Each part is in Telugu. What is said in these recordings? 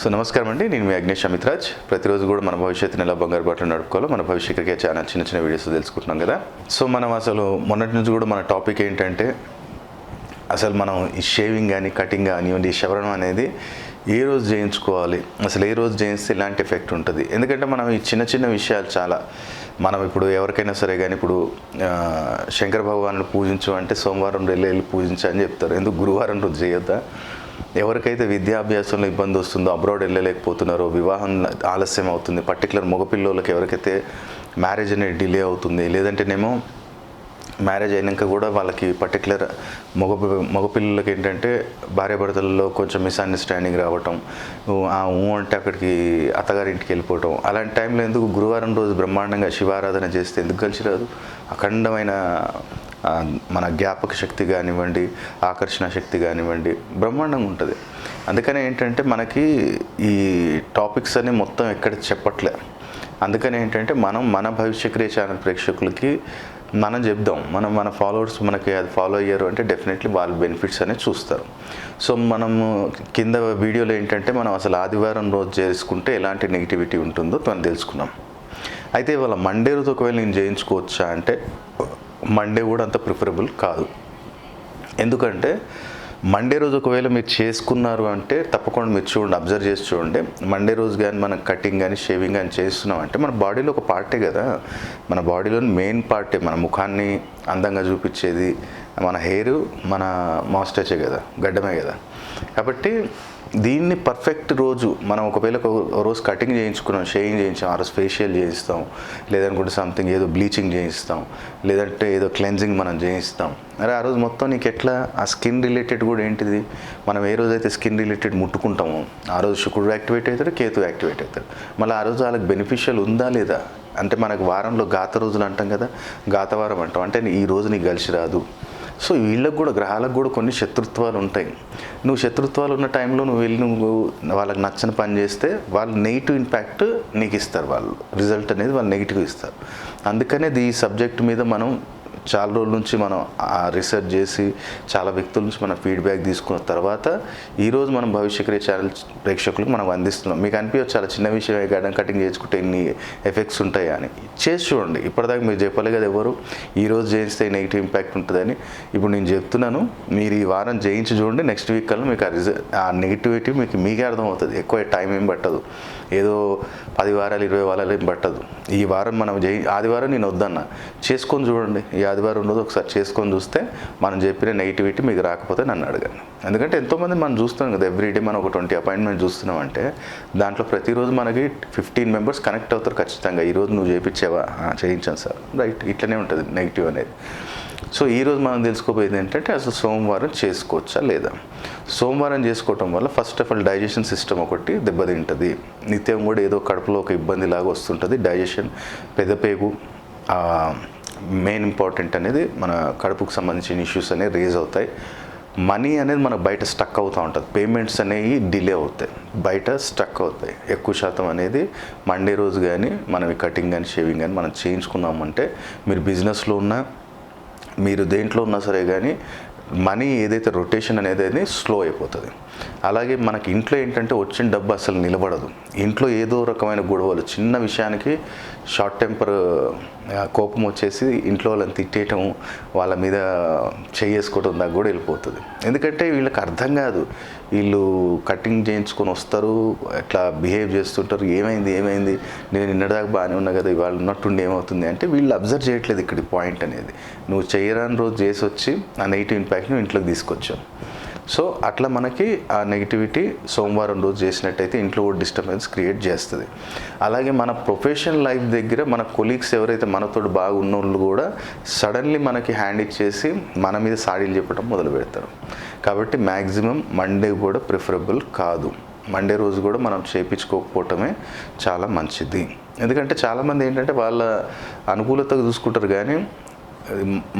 సో నమస్కారం అండి. నేను మీ అగ్నేష్ అమిత్రాజ్. ప్రతిరోజు కూడా మన భవిష్యత్తుని ఎలా బంగారు బాటలు నడుపుకోవాలో. మన భవిష్యత్తుకే క్రికెట్ చాలా చిన్న చిన్న వీడియోస్ తెలుసుకుంటున్నాం కదా. సో మనం అసలు మొన్నటి నుంచి కూడా మన టాపిక్ ఏంటంటే అసలు మనం ఈ షేవింగ్ కానీ కటింగ్ కానివ్వండి ఈ శవరణం అనేది ఏ రోజు చేయించుకోవాలి అసలు ఏ రోజు చేయిస్తే ఇలాంటి ఎఫెక్ట్ ఉంటుంది? ఎందుకంటే మనం ఈ చిన్న చిన్న విషయాలు చాలా మనం ఇప్పుడు ఎవరికైనా సరే కానీ ఇప్పుడు శంకర భగవాను పూజించు అంటే సోమవారం వెళ్ళి వెళ్ళి పూజించు అని చెప్తారు. ఎందుకు గురువారం రోజు చేయొద్దా ఎవరికైతే విద్యాభ్యాసంలో ఇబ్బంది వస్తుందో అబ్రాడ్ వెళ్ళలేకపోతున్నారో వివాహం ఆలస్యం అవుతుంది పర్టికులర్ మగపిల్లలకి ఎవరికైతే మ్యారేజ్ అనేది డిలే అవుతుంది లేదంటేనేమో మ్యారేజ్ అయినాక కూడా వాళ్ళకి పర్టికులర్ మగ మగపిల్లలకి ఏంటంటే భార్యాభర్తలలో కొంచెం మిస్అండర్స్టాండింగ్ రావటం ఆ ఊ అంటే అక్కడికి అత్తగారింటికి వెళ్ళిపోవటం అలాంటి టైంలో ఎందుకు గురువారం రోజు బ్రహ్మాండంగా శివారాధన చేస్తే ఎందుకు కలిసి రాదు అఖండమైన మన జ్ఞాపక శక్తి కానివ్వండి ఆకర్షణ శక్తి కానివ్వండి బ్రహ్మాండంగా ఉంటుంది. అందుకనే ఏంటంటే మనకి ఈ టాపిక్స్ అన్ని మొత్తం ఎక్కడ చెప్పట్లే. అందుకని ఏంటంటే మనం మన భవిష్య క్రియ ఛానల్ ప్రేక్షకులకి మనం చెప్దాం. మనం మన ఫాలోవర్స్ మనకి అది ఫాలో అయ్యారు అంటే డెఫినెట్లీ వాళ్ళ బెనిఫిట్స్ అనేది చూస్తారు. సో మనము కింద వీడియోలో ఏంటంటే మనం అసలు ఆదివారం రోజు చేసుకుంటే ఎలాంటి నెగిటివిటీ ఉంటుందో మనం తెలుసుకున్నాం అయితే ఇవాళ మండే రోజు ఒకవేళ నేను చేయించుకోవచ్చా అంటే మండే కూడా అంత ప్రిఫరబుల్ కాదు. ఎందుకంటే మండే రోజు ఒకవేళ మీరు చేసుకున్నారు అంటే తప్పకుండా మీరు చూడండి అబ్జర్వ్ చేసి చూడండి. మండే రోజు కానీ మనం కటింగ్ కానీ షేవింగ్ కానీ చేస్తున్నాం అంటే మన బాడీలో ఒక పార్టే కదా. మన బాడీలోని మెయిన్ పార్టే మన ముఖాన్ని అందంగా చూపించేది మన హెయిర్ మన మాస్టచే కదా గడ్డమే కదా. కాబట్టి దీన్ని పర్ఫెక్ట్ రోజు మనం ఒకవేళ ఒక రోజు కటింగ్ చేయించుకున్నాం షేయింగ్ చేయించాం ఆ రోజు ఫేషియల్ చేయిస్తాం లేదనుకుంటే సంథింగ్ ఏదో బ్లీచింగ్ చేయిస్తాం లేదంటే ఏదో క్లెన్జింగ్ మనం చేయిస్తాం. అరే ఆ రోజు మొత్తం నీకు ఎట్లా? ఆ స్కిన్ రిలేటెడ్ కూడా ఏంటిది? మనం ఏ రోజు అయితే స్కిన్ రిలేటెడ్ ముట్టుకుంటామో ఆ రోజు శుక్రుడు యాక్టివేట్ అవుతాడు కేతు యాక్టివేట్ అవుతాడు. మళ్ళీ ఆ రోజు వాళ్ళకి బెనిఫిషియల్ ఉందా లేదా? అంటే మనకు వారంలో గాత రోజులు అంటాం కదా గాతవారం అంటాం. అంటే ఈ రోజు నీకు కలిసి రాదు. సో వీళ్ళకు కూడా గ్రహాలకు కూడా కొన్ని శత్రుత్వాలు ఉంటాయి. నువ్వు శత్రుత్వాలు ఉన్న టైంలో నువ్వు వెళ్ళి నువ్వు వాళ్ళకి నచ్చని పని చేస్తే వాళ్ళు నెగిటివ్ ఇంపాక్ట్ నీకు ఇస్తారు వాళ్ళు. రిజల్ట్ అనేది వాళ్ళు నెగిటివ్ ఇస్తారు. అందుకనే ఈ సబ్జెక్ట్ మీద మనం చాలా రోజుల నుంచి మనం రీసెర్చ్ చేసి చాలా వ్యక్తుల నుంచి మనం ఫీడ్బ్యాక్ తీసుకున్న తర్వాత ఈరోజు మనం భవిష్యక్రియ ఛానల్ ప్రేక్షకులకు మనం అందిస్తున్నాం. మీకు అనిపించచ్చు చాలా చిన్న విషయం గడ్డం కటింగ్ చేసుకుంటే ఎన్ని ఎఫెక్ట్స్ ఉంటాయా అని. చేసి చూడండి. ఇప్పటిదాకా మీరు చెప్పాలి కదా ఎవరు? ఈరోజు చేయిస్తే నెగిటివ్ ఇంపాక్ట్ ఉంటుందని. ఇప్పుడు నేను చెప్తున్నాను మీరు ఈ వారం చేయించి చూడండి నెక్స్ట్ వీక్ కల్లా మీకు ఆ రిజ ఆ నెగిటివిటీ మీకు మీకే అర్థమవుతుంది. ఎక్కువ టైం ఏం పట్టదు. ఏదో పది వారాలు ఇరవై వారాలు ఏం పట్టదు. ఈ వారం మనం చేయి ఆదివారం నేను వద్దన్నా. చేసుకొని చూడండి. ఈ ఆదివారం రోజు ఒకసారి చేసుకొని చూస్తే మనం చెప్పిన నెగిటివిటీ మీకు రాకపోతే నన్ను అడగండి. ఎందుకంటే ఎంతోమంది మనం చూస్తున్నాం కదా ఎవ్రీడే మనం ఒక ట్వంటీ అపాయింట్మెంట్ చూస్తున్నాం అంటే దాంట్లో ప్రతిరోజు మనకి ఫిఫ్టీన్ మెంబర్స్ కనెక్ట్ అవుతారు ఖచ్చితంగా. ఈరోజు నువ్వు చేయించావా? చేయించాను సార్. రైట్ ఇట్లనే ఉంటుంది నెగిటివ్ అనేది. సో ఈరోజు మనం తెలుసుకోబోయేది ఏంటంటే అసలు సోమవారం చేసుకోవచ్చా లేదా? సోమవారం చేసుకోవటం వల్ల first of all digestion system ఒకటి దెబ్బతింటుంది. నిత్యం కూడా ఏదో కడుపులో ఒక ఇబ్బంది లాగా వస్తుంటుంది. డైజెషన్ పెదపేగు మెయిన్ ఇంపార్టెంట్ అనేది మన కడుపుకు సంబంధించిన ఇష్యూస్ అనేవి రేజ్ అవుతాయి. మనీ అనేది మనకు బయట స్టక్ అవుతూ ఉంటుంది. పేమెంట్స్ అనేవి డిలే అవుతాయి. బయట స్టక్ అవుతాయి. ఎక్కువ శాతం అనేది మండే రోజు కానీ మనం కటింగ్ కానీ షేవింగ్ కానీ మనం చేయించుకున్నామంటే మీరు బిజినెస్లో ఉన్నా మీరు దేంట్లో ఉన్నా సరే కానీ మనీ ఏదైతే రొటేషన్ అనేది స్లో అయిపోతుంది. అలాగే మనకి ఇంట్లో ఏంటంటే వచ్చిన డబ్బు అసలు నిలబడదు. ఇంట్లో ఏదో రకమైన గొడవలు చిన్న విషయానికి షార్ట్ టెంపర్ కోపం వచ్చేసి ఇంట్లో వాళ్ళని తిట్టేయటం వాళ్ళ మీద చేసుకోవటం దాకా కూడా వెళ్ళిపోతుంది. ఎందుకంటే వీళ్ళకి అర్థం కాదు. వీళ్ళు కటింగ్ చేయించుకొని వస్తారు ఎట్లా బిహేవ్ చేస్తుంటారు ఏమైంది ఏమైంది నేను నిన్నటిదాకా బాగానే ఉన్నా కదా ఇవాళ ఉన్నట్టుండి ఏమవుతుంది అంటే వీళ్ళు అబ్జర్వ్ చేయట్లేదు ఇక్కడ పాయింట్ అనేది. నువ్వు చేయరాని రోజు చేసి వచ్చి ఆ నెగిటివ్ ఇంపాక్ట్ని ఇంట్లోకి తీసుకొచ్చాం. సో అట్లా మనకి ఆ నెగిటివిటీ సోమవారం రోజు చేసినట్టయితే ఇంట్లో కూడా డిస్టర్బెన్స్ క్రియేట్ చేస్తుంది. అలాగే మన ప్రొఫెషనల్ లైఫ్ దగ్గర మన కొలీగ్స్ ఎవరైతే మనతో బాగా ఉన్నోళ్ళు కూడా సడన్లీ మనకి హ్యాండ్ ఇచ్చేసి మన మీద సాడీలు చెప్పడం మొదలు పెడతారు. కాబట్టి మ్యాక్సిమం మండే కూడా ప్రిఫరబుల్ కాదు. మండే రోజు కూడా మనం చేయించుకోకపోవటమే చాలా మంచిది. ఎందుకంటే చాలామంది ఏంటంటే వాళ్ళ అనుకూలతగా చూసుకుంటారు కానీ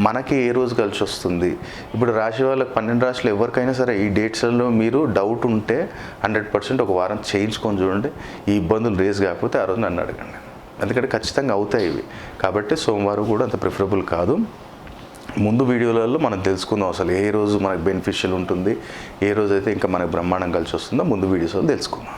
మనకి ఏ రోజు కలిసి వస్తుంది? ఇప్పుడు రాశి వాళ్ళకి పన్నెండు రాశులు ఎవరికైనా సరే ఈ డేట్స్లో మీరు డౌట్ ఉంటే హండ్రెడ్ పర్సెంట్ ఒక వారం చేయించుకొని చూడండి. ఈ ఇబ్బందులు రేజ్ కాకపోతే ఆ రోజు నన్ను అడగండి. ఎందుకంటే ఖచ్చితంగా అవుతాయి ఇవి. కాబట్టి సోమవారం కూడా అంత ప్రిఫరబుల్ కాదు. ముందు వీడియోలలో మనం తెలుసుకుందాం అసలు ఏ రోజు మనకు బెనిఫిషియల్ ఉంటుంది ఏ రోజు అయితే ఇంకా మనకు బ్రహ్మాండం కలిసి వస్తుందో ముందు వీడియోస్లో తెలుసుకుందాం.